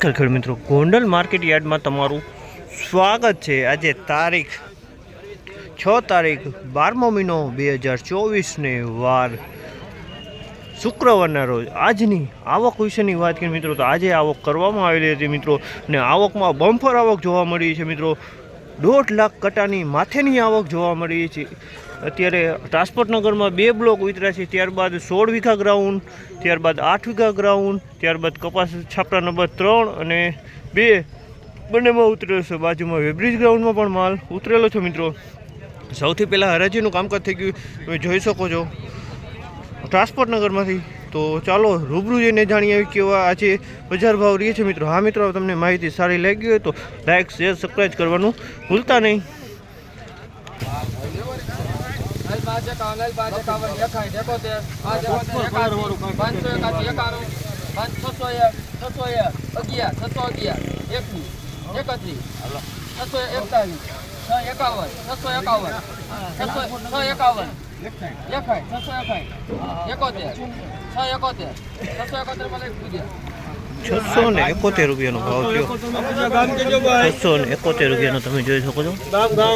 નમસ્કાર ખેડૂત મિત્રો. ગોંડલ માર્કેટ યાર્ડમાં તમારું સ્વાગત છે. આજે તારીખ છ તારીખ બારમો મહિનો બે હજાર ચોવીસને વાર શુક્રવારના રોજ. આજની આવક વિશેની વાત કરીએ મિત્રો, તો આજે આવક કરવામાં આવેલી હતી મિત્રો, ને આવકમાં બમ્ફર આવક જોવા મળી છે મિત્રો. દોઢ લાખ કટાની માથેની આવક જોવા મળી છે. અત્યારે ટ્રાન્સપોર્ટનગરમાં બે બ્લોક ઉતર્યા છે. ત્યારબાદ સોળ વીઘા ગ્રાઉન્ડ ત્યારબાદ આઠ વીઘા ગ્રાઉન્ડ ત્યારબાદ કપાસ છાપરા નંબર ત્રણ અને બે બંનેમાં ઉતર્યો છે. બાજુમાં વેબ્રિજ ગ્રાઉન્ડમાં પણ માલ ઉતરેલો છે મિત્રો. સૌથી પહેલાં હરાજીનું કામકાજ થઈ ગયું. તમે જોઈ શકો છો. ટ્રાન્સપોર્ટનગરમાંથી તો ચાલો રૂબરૂ જઈને જાણીએ કેવા આજે બજાર ભાવ રહે છે મિત્રો હા મિત્રો તમને માહિતી સારી લાગી હોય તો લાઈક શેર સબસ્ક્રાઈબ કરવાનું ભૂલતા નહીં એકાવન છસો એકાવન છસો એકાવન એકાવન છસો એકાઈ એકોતેર છસો ને એકોતેર રૂપિયાનો ભાવ થયો. છસો ને એકોતેર રૂપિયાનો તમે જોઈ શકો છો.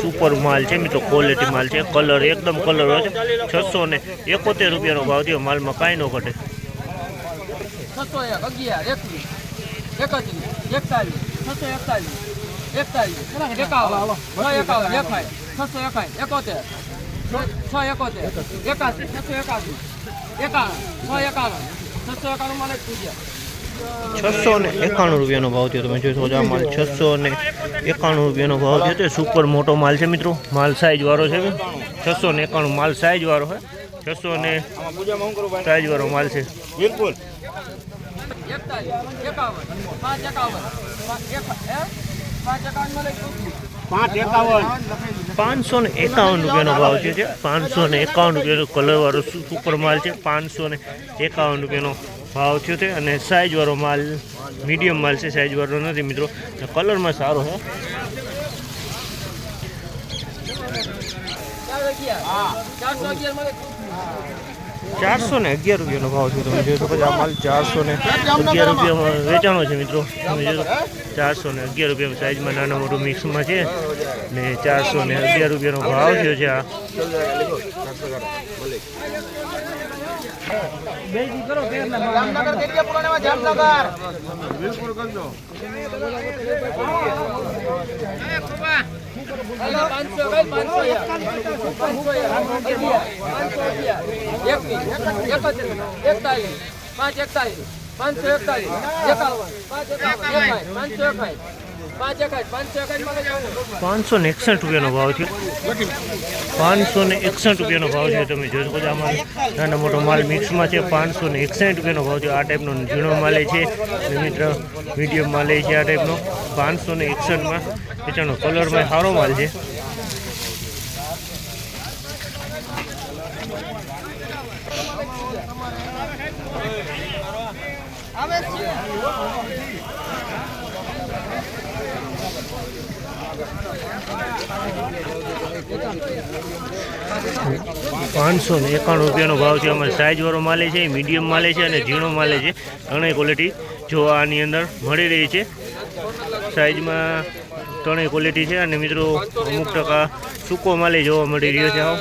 સુપર માલ છે મિત્રો ક્વોલિટી માલ છે. કલર એકદમ કલર હોય છે. છસો ને એકોતેર રૂપિયાનો ભાવ થયો. માલમાં કાંઈ ન ઘટે. છસો એક અગિયાર એકવીસ એકત્રીસ એકતાલીસ છસો એકતાલીસ એકતાલીસ એકાવન છ એકાવન એકાઈ છસો એકાઈ એકોતેર છ એકોતેર એકાસી છસો એકાસી. એકાવન છ એકાવન છસો પૂજ્યા ને એકાણું રૂપિયાનો ભાવ થયો તમે જોઈ શકો છો આ માલ છસો ને એકાણું રૂપિયાનો ભાવ થયો છે. સુપર મોટો માલ છે મિત્રો માલ સાઈઝ વાળો છે. છસો ને એકાણું માલ સાઈઝ વાળો છે. છસો ને સાઈઝ વાળો માલ છે. બિલકુલ. એકતાલીસ એકાવન પાંચ એકાવન પાંચ એક- હે? પાંચસો ને એકાવન રૂપિયાનો ભાવ થયો છે પાંચસો ને એકાવન રૂપિયાનો કલરવાળો સુપર માલ છે. પાંચસો ને એકાવન રૂપિયાનો ભાવ થયો છે. અને સાઇઝવાળો માલ મીડિયમ માલ છે. સાઇઝવાળો નથી મિત્રો. અને કલરમાં સારો છે ચારસો અગિયાર ચારસો ને અગિયાર રૂપિયાનો ભાવ છે તમે જોઈ પછી આ માલ ચારસો ને અગિયાર રૂપિયામાં વેચાણો છે મિત્રો. તમે જોઈ ચારસો ને અગિયાર રૂપિયા સાઈઝમાં નાના મોટું મિક્સમાં છે ને ચારસો ને અગિયાર રૂપિયાનો ભાવ થયો છે આ. જામનગર. એક. એક. પાંચ એકતાલીસ. પાંચસો એકતાલીસ. એકાવન. પાંચ એકાવન. એકાઈ. પાંચસો એકાઈ. પાંચ પાંચસો ને એકસઠ રૂપિયાનો ભાવ છે. પાંચસો ને એકસઠ રૂપિયાનો ભાવ છે, તમે જોઈ શકો છો આમાં. નાનો મોટો માલ મિક્સમાં છે. પાંચસો ને એકસઠ રૂપિયાનો ભાવ છે. આ ટાઈપનો ઝીણો માલ છે. મિત્ર મીડિયમ માલ છે આ ટાઈપનો. પાંચસો ને એકસઠમાં. વેચાણો કલરમાં સારો માલ છે. પાંચસો ને એકાણું રૂપિયાનો ભાવ છે. અમારે સાઇઝવાળો માલે છે મીડિયમ માલે છે અને ઝીણો માલે છે. ત્રણેય ક્વોલિટી જો આની અંદર મળી રહી છે. સાઇઝમાં ત્રણેય ક્વોલિટી છે અને મિત્રો અમુક ટકા સૂકો માલે જોવા મળી રહ્યો છે. આવો